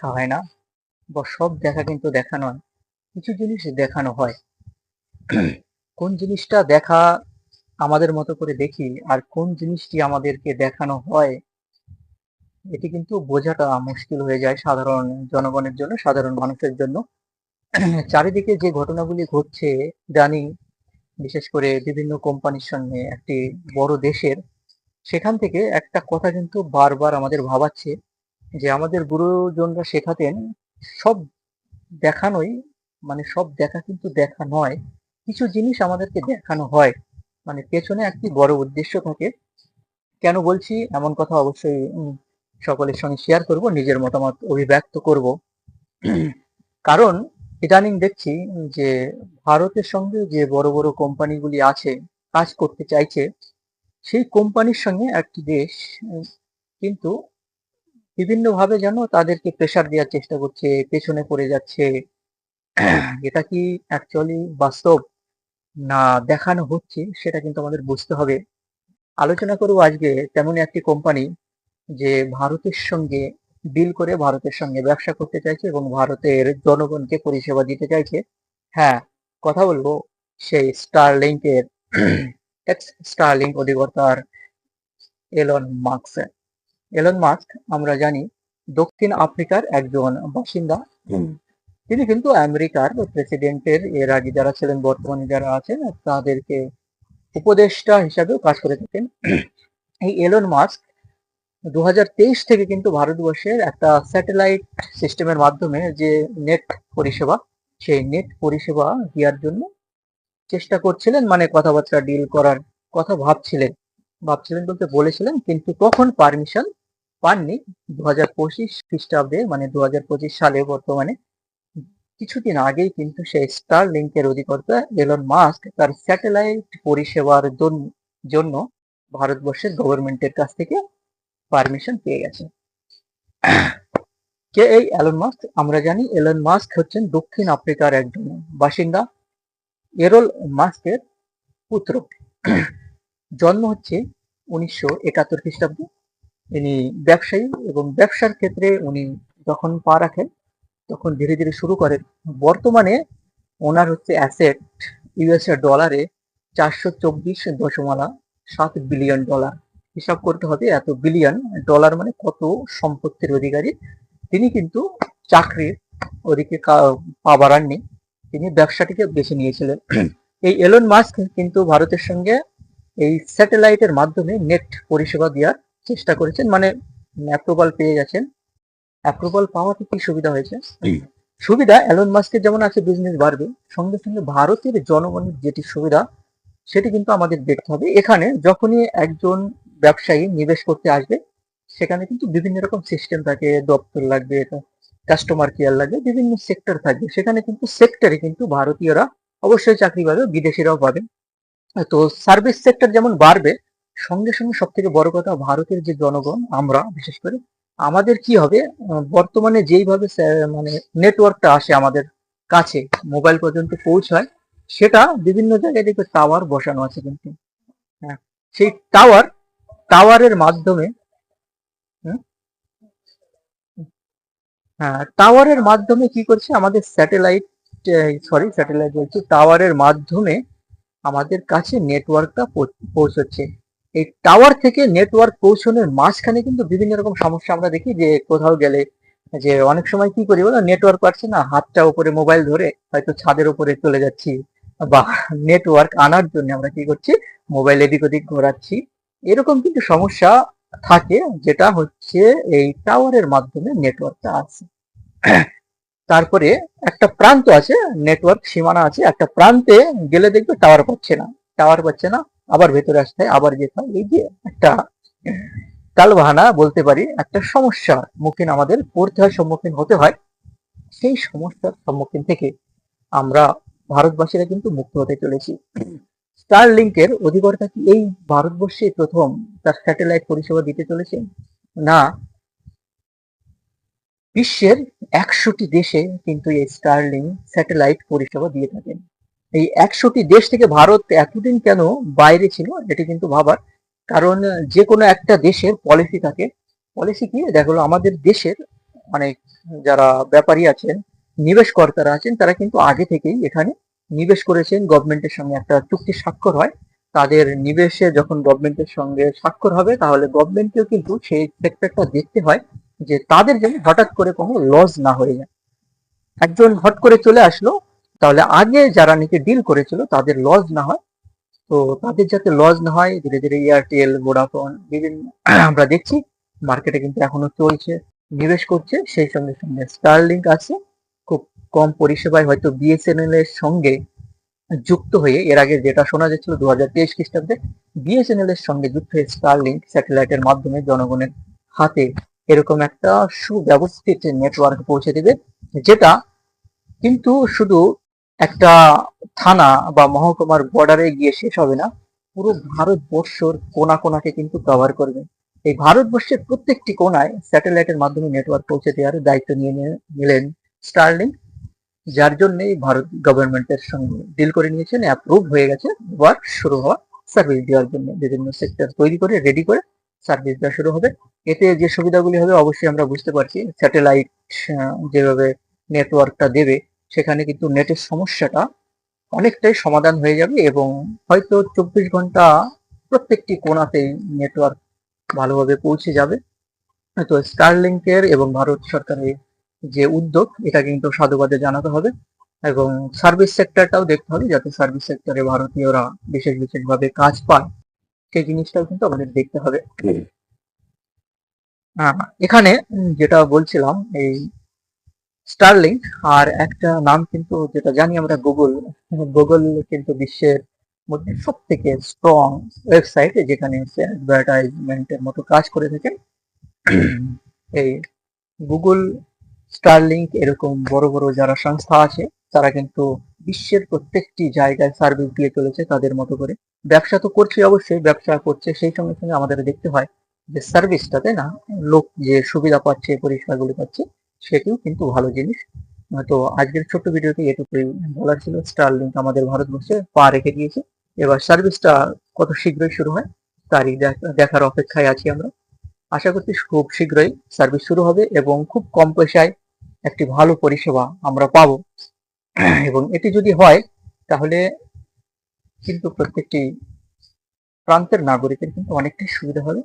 দেখা হয় না বা সব দেখা কিন্তু দেখানো হয়। কিছু জিনিস দেখানো হয়। কোন জিনিসটা দেখা আমাদের মতো করে দেখি আর কোন জিনিসটি আমাদেরকে দেখানো হয়, এটি কিন্তু বোঝাটা মুশকিল হয়ে যায় সাধারণ জনগণের জন্য, সাধারণ মানুষের জন্য। চারিদিকে যে ঘটনাগুলি ঘটছে, জানি বিশেষ করে বিভিন্ন কোম্পানির সঙ্গে একটি বড় দেশের, সেখান থেকে একটা কথা কিন্তু বারবার আমাদের ভাবাচ্ছে যে আমাদের গুরুজনরা শেখাতেন, সব দেখানোই মানে সব দেখা কিন্তু দেখা নয়, কিছু জিনিস আমাদেরকে দেখানো হয়। মানে পেছনে একটি বড় উদ্দেশ্য থাকে। কেন বলছি? এমন কথা অবশ্যই সকলের সঙ্গে শেয়ার করব, নিজের মতামত অভিব্যক্ত করব। কারণ ইদানিং দেখছি যে ভারতের সঙ্গে যে বড় বড় কোম্পানিগুলি আছে, কাজ করতে চাইছে, সেই কোম্পানির সঙ্গে একটি দেশ কিন্তু বিভিন্নভাবে যেন তাদেরকে প্রেসার দেওয়ার চেষ্টা করছে পেছনে পড়ে যাচ্ছে। এটা কি অ্যাকচুয়ালি বাস্তব? না দেখানো হচ্ছে সেটা কিন্তু আমাদের বুঝতে হবে। আলোচনা করব আজকে তেমনই একটি কোম্পানি যে ভারতের সঙ্গে ডিল করে ভারতের সঙ্গে ব্যবসা করতে চাইছে এবং ভারতের জনগণকে পরিষেবা দিতে চাইছে। হ্যাঁ কথা বলব সেই স্টার স্টারলিংকের এক্স স্টারলিংক অধিকর্তার এলন মার্কস এলন মাস্ক আমরা জানি দক্ষিণ আফ্রিকার একজন বাসিন্দা। তিনি কিন্তু আমেরিকার প্রেসিডেন্টের এর আগে যারা ছিলেন বর্তমানে যারা আছেন তাদেরকে উপদেষ্টা হিসাবেও কাজ করে থাকেন। এই এলন মাস্ক দুই হাজার তেইশ থেকে কিন্তু ভারতবর্ষের একটা স্যাটেলাইট সিস্টেমের মাধ্যমে যে নেট পরিষেবা সেই নেট পরিষেবা দেওয়ার জন্য চেষ্টা করছিলেন মানে কথাবার্তা ডিল করার কথা ভাবছিলেন। ভাবছিলেন বলতে বলেছিলেন কিন্তু কখন পারমিশন পাননি। দু হাজার পঁচিশ খ্রিস্টাব্দে মানে দু হাজার পঁচিশ সালে বর্তমানে। কিছুদিন আগেই কিন্তু সেই স্টার লিঙ্কের অধিকর্তা এলন মাস্ক তার স্যাটেলাইট পরিষেবার জন- জন্য ভারতবর্ষের গভর্নমেন্টের কাছ থেকে পারমিশন পেয়ে গেছে। কে এই এলন মাস্ক আমরা জানি এলন মাস্ক হচ্ছেন দক্ষিণ আফ্রিকার একজন বাসিন্দা। এরল মাস্কের পুত্র। জন্ম হচ্ছে উনিশশো একাত্তর খ্রিস্টাব্দে। ইনি ব্যবসায়ী এবং ব্যবসার ক্ষেত্রে উনি যখন পা রাখেন তখন ধীরে ধীরে শুরু করেন। বর্তমানে ওনার হচ্ছে অ্যাসেট ইউএসএ ডলারে চারশো চব্বিশ দশমালা সাত বিলিয়ন ডলার হিসাব করতে হবে এত বিলিয়ন ডলার মানে কত সম্পত্তির অধিকারী। তিনি কিন্তু চাকরির ওদিকে পা বাড়াননি। তিনি ব্যবসাটিকে বেছে নিয়েছিলেন। এই এলন মাস্ক কিন্তু ভারতের সঙ্গে এই স্যাটেলাইটের মাধ্যমে নেট পরিষেবা দেওয়ার চেষ্টা করেছেন মানে অ্যাপ্রুভাল পেয়ে গেছেন। অ্যাপ্রুভাল পাওয়াতে কি সুবিধা হয়েছে? সুবিধা এলন মাস্কের যেমন আছে বিজনেস বাড়বে সঙ্গে সঙ্গে ভারতের জনগণের যেটি সুবিধা সেটি কিন্তু আমাদের দেখতে হবে। এখানে যখনই একজন ব্যবসায়ী নিবেশ করতে আসবে সেখানে কিন্তু বিভিন্ন রকম সিস্টেম থাকে দপ্তর লাগবে কাস্টমার কেয়ার লাগবে বিভিন্ন সেক্টর থাকবে। সেখানে কিন্তু সেক্টরে কিন্তু ভারতীয়রা অবশ্যই চাকরি পাবে বিদেশিরাও পাবে। তো সার্ভিস সেক্টর যেমন বাড়বে সঙ্গে সঙ্গে সব থেকে বড় কথা ভারতের যে জনগণ, আমরা বিশেষ করে, আমাদের কি হবে বর্তমানে যেইভাবে মানে নেটওয়ার্কটা আসে আমাদের কাছে মোবাইল পর্যন্ত পৌঁছায়, সেটা বিভিন্ন জায়গায় দেখবে টাওয়ার বসানো আছে কিন্তু। হ্যাঁ সেই টাওয়ার টাওয়ারের মাধ্যমে হ্যাঁ টাওয়ারের মাধ্যমে কি করছে, আমাদের স্যাটেলাইট সরি স্যাটেলাইট বলছি টাওয়ারের মাধ্যমে আমাদের কাছে নেটওয়ার্কটা পৌঁছচ্ছে। এই টাওয়ার থেকে নেটওয়ার্ক পৌঁছানোর মাঝখানে কিন্তু বিভিন্ন রকম সমস্যা আমরা দেখি যে কোথাও গেলে যে অনেক সময় কি করি বলো? নেটওয়ার্ক পাচ্ছে না, হাতটা উপরে মোবাইল ধরে হয়তো ছাদের উপরে চলে যাচ্ছি বা নেটওয়ার্ক আনার জন্য আমরা কি করছি? মোবাইল এদিক ওদিক ঘোরাচ্ছি। এরকম কিন্তু সমস্যা থাকে যেটা হচ্ছে এই টাওয়ারের মাধ্যমে নেটওয়ার্কটা আছে তারপরে একটা প্রান্ত আছে নেটওয়ার্ক সীমানা আছে, একটা প্রান্তে গেলে দেখবে টাওয়ার পাচ্ছে না টাওয়ার পাচ্ছে না। আবার ভেতরে আসতে হয় আবার যেতে হয়। এই যে একটা তালবাহানা বলতে পারি, একটা সমস্যার মুখীন আমাদের পড়তে হয়, সম্মুখীন হতে হয়। সেই সমস্যার সম্মুখীন থেকে আমরা ভারতবাসীরা কিন্তু মুক্ত হতে চলেছি। স্টার লিঙ্কের অধিকর্তা কি এই ভারতবর্ষে প্রথম তার স্যাটেলাইট পরিষেবা দিতে চলেছে না। বিশ্বের একশোটি দেশে কিন্তু এই স্টারলিং স্যাটেলাইট পরিষেবা দিয়ে থাকেন। এই একশোটি দেশ থেকে ভারত এতদিন কেন বাইরে ছিল, এটি কিন্তু ভাবার কারণ যে কোনো একটা দেশের পলিসি থাকে। পলিসি কি? দেখো আমাদের দেশের অনেক যারা ব্যাপারী আছেন, নিবেশকর্তারা আছেন, তারা কিন্তু আগে থেকেই এখানে নিবেশ করেছেন। গভর্নমেন্টের সঙ্গে একটা চুক্তি স্বাক্ষর হয়। তাদের নিবেশে যখন গভর্নমেন্টের সঙ্গে স্বাক্ষর হবে, তাহলে গভর্নমেন্টকেও কিন্তু সেই সেক্টরটা দেখতে হয় যে তাদের যেন হঠাৎ করে কোনো লস না হয়ে যায়। একজন হট করে চলে আসলো তাহলে আগে যারা নাকি ডিল করেছিল, তাদের লস না হয়। তো তাদের যাতে লস না হয়, ধীরে ধীরে এয়ারটেল ভোডাফোন বিভিন্ন আমরা দেখছি মার্কেটে কিন্তু এখনও চলছে, নিবেশ করছে, সেই সঙ্গে সঙ্গে স্টারলিংক আছে। খুব কম পরিষেবায় হয়তো বিএসএনএল এর সঙ্গে যুক্ত হয়ে, এর আগে যেটা শোনা যাচ্ছিল দু হাজার তেইশ খ্রিস্টাব্দে বিএসএনএল এর সঙ্গে যুক্ত হয়ে স্টারলিংক স্যাটেলাইটের মাধ্যমে জনগণের হাতে এরকম একটা সুব্যবস্থিত নেটওয়ার্ক পৌঁছে দেবে, যেটা কিন্তু শুধু একটা থানা বা মহকুমার বর্ডারে গিয়ে শেষ হবে না। পুরো ভারতবর্ষর কোনা কোনাকে কিন্তু কভার করবে। এই ভারতবর্ষের প্রত্যেকটি কোনায় স্যাটেলাইটের মাধ্যমে নেটওয়ার্ক পৌঁছে দেওয়ার দায়িত্ব নিয়ে নিলেন স্টারলিং যার জন্যই ভারত গভর্নমেন্টের সঙ্গে ডিল করে নিয়েছেন অ্যাপ্রুভ হয়ে গেছে ওয়ার্ক শুরু হওয়া সার্ভিস দেওয়ার জন্য। বিভিন্ন সেক্টর তৈরি করে রেডি করে সার্ভিস দেওয়া শুরু হবে। এতে যে সুবিধাগুলি হবে, অবশ্যই আমরা বুঝতে পারছি। স্যাটেলাইট যেভাবে নেটওয়ার্কটা দেবে সেখানে কিন্তু নেটের সমস্যাটা অনেকটাই সমাধান হয়ে যাবে এবং হয়তো চব্বিশ ঘণ্টা প্রত্যেকটি কোণাতেই নেটওয়ার্ক ভালোভাবে পৌঁছে যাবে। তো স্টারলিংকের এবং ভারত সরকারের যে উদ্যোগ এটা কিন্তু সাধুবাদে জানাতে হবে এবং সার্ভিস সেক্টরটাও দেখতে হবে যাতে সার্ভিস সেক্টরে ভারতীয়রা বিশেষ বিশেষভাবে কাজ পায়। সেই জিনিসটাও কিন্তু আমাদের দেখতে হবে। এখানে যেটা বলছিলাম এই স্টারলিংক আর একটা নাম কিন্তু যেটা জানি আমরা গুগল গুগল কিন্তু বিশ্বের মধ্যে সব থেকে স্ট্রং ওয়েবসাইট যেখানে হচ্ছে অ্যাডভার্টাইজমেন্টের মতো কাজ করে থাকেন। এই গুগল স্টারলিংক এরকম বড় বড় যারা সংস্থা আছে, তারা কিন্তু বিশ্বের প্রত্যেকটি জায়গায় সার্ভিস দিয়ে চলেছে তাদের মতো করে। ব্যবসা তো করছে অবশ্যই, ব্যবসা করছে, সেই সঙ্গে সঙ্গে আমাদের দেখতে হয় যে সার্ভিসটা তাই না লোক যে সুবিধা পাচ্ছে, পরিষেবাগুলি পাচ্ছে সেটিও কিন্তু ভালো জিনিস। তো আজকের ছোট্ট ভিডিওতে এটুকুই বলার ছিল। স্টারলিংক আমাদের ভারতবর্ষে পা রেখে দিয়েছে। এবার সার্ভিসটা কত শীঘ্রই শুরু হয়, তারই দেখার অপেক্ষায় আছি আমরা। আশা করছি খুব শীঘ্রই সার্ভিস শুরু হবে এবং খুব কম পয়সায় একটি ভালো পরিষেবা আমরা পাবো। এবং এটি যদি হয়, তাহলে কিন্তু প্রত্যেকটি প্রান্তের নাগরিকের কিন্তু অনেকটাই সুবিধা হবে।